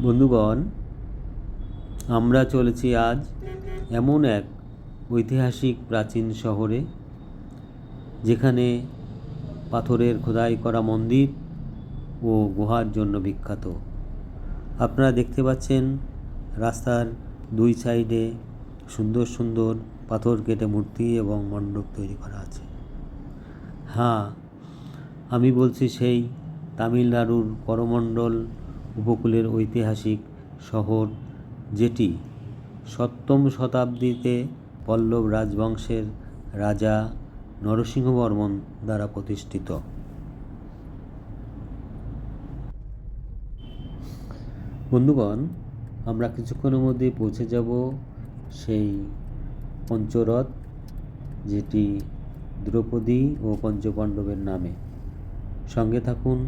বন্ধুগণ, আমরা চলেছি আজ এমন এক ঐতিহাসিক প্রাচীন শহরে, যেখানে পাথরের খোদাই করা মন্দির ও গুহার জন্য বিখ্যাত। আপনারা দেখতে পাচ্ছেন রাস্তার দুই সাইডে সুন্দর সুন্দর পাথর কেটে মূর্তি এবং মণ্ডপ তৈরি করা আছে। হ্যাঁ আমি বলছি সেই তামিলনাড়ুর করমণ্ডল উপকূলের ঐতিহাসিক শহর যেটি সপ্তম শতাব্দীতে পল্লব রাজবংশের রাজা নরসিংহবর্মন দ্বারা প্রতিষ্ঠিত। বন্ধুগণ, আমরা কিছুক্ষণের মধ্যে পৌঁছে যাব সেই পঞ্চরথ, যেটি দ্রৌপদী ও পঞ্চপাণ্ডবের নামে। সঙ্গে থাকুন।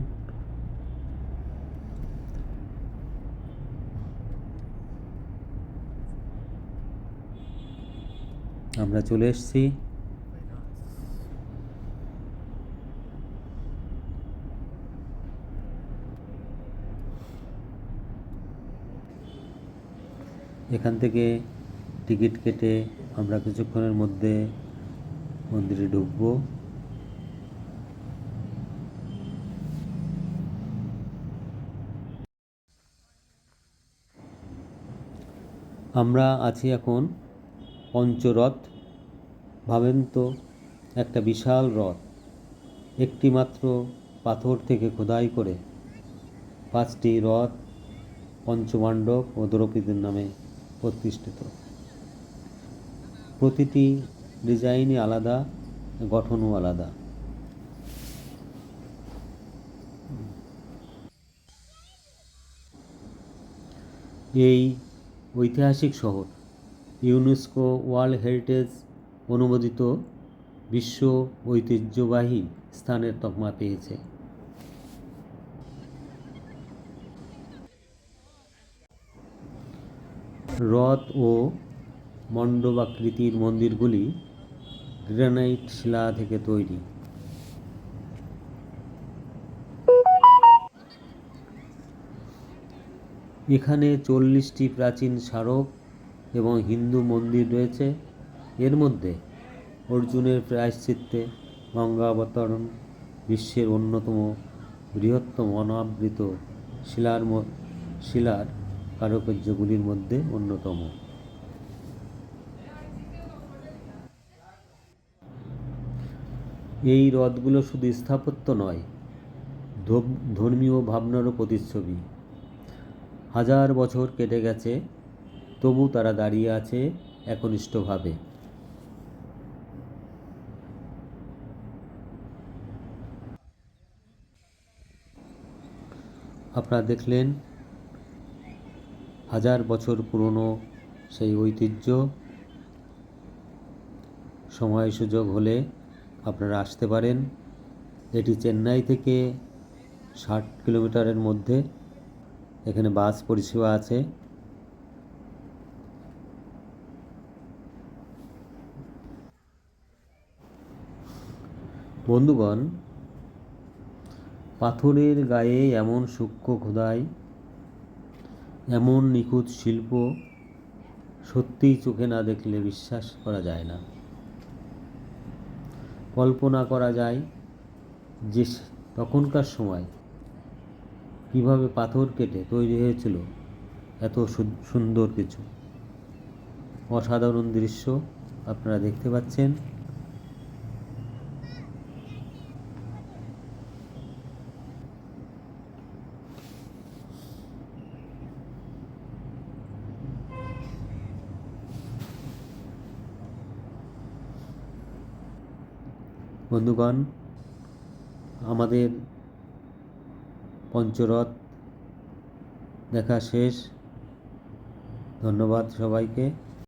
আমরা চলে এসেছি। এখান থেকে টিকিট কেটে আমরা কিছুক্ষণের মধ্যে মন্দিরে ঢুকবো। আমরা আছি এখন পঞ্চরথ ভাবেন তো, একটা বিশাল রথ একটি মাত্র পাথর থেকে খোদাই করে। পাঁচটি রথ পঞ্চমাণ্ডব ও দ্রৌপদীর নামে প্রতিষ্ঠিত। প্রতিটি ডিজাইনই আলাদা, গঠনও আলাদা। এই ঐতিহাসিক শহর ইউনেস্কো ওয়ার্ল্ড হেরিটেজ অনুমোদিত বিশ্ব ঐতিহ্যবাহী স্থানের তকমা পেয়েছে। রথ ও মণ্ডবাকৃতির মন্দিরগুলি গ্রানাইট শিলা থেকে তৈরি। এখানে চল্লিশটি প্রাচীন স্মারক এবং হিন্দু মন্দির রয়েছে। এর মধ্যে অর্জুনের প্রায়শ্চিত্তে গঙ্গা অবতরণ, বিশ্বের অন্যতম বৃহত্তম অনাবৃত শিলার শিলার কারুকার্যগুলির মধ্যে অন্যতম। এই হ্রদগুলো শুধু স্থাপত্য নয় ধর্মীয় ভাবনারও প্রতিচ্ছবি। হাজার বছর কেটে গেছে তবু তারা দাঁড়িয়ে আছে একনিষ্ঠভাবে। আপনারা দেখলেন, হাজার বছর পুরনো সেই ঐতিহ্য। সময় সুযোগ হলে আপনারা আসতে পারেন। এটি চেন্নাই থেকে ষাট কিলোমিটারের মধ্যে। এখানে বাস পরিষেবা আছে। বন্ধুগণ, পাথরের গায়ে এমন সূক্ষ্ম খোদাই, এমন নিখুঁত শিল্প সত্যিই চোখে না দেখলে বিশ্বাস করা যায় না। কল্পনা করা যায় যে তখনকার সময় কীভাবে পাথর কেটে তৈরি হয়েছিল এত সুন্দর কিছু। অসাধারণ দৃশ্য আপনারা দেখতে পাচ্ছেন। বন্ধুগণ আমাদের পঞ্চরথ দেখা শেষ। ধন্যবাদ সবাইকে।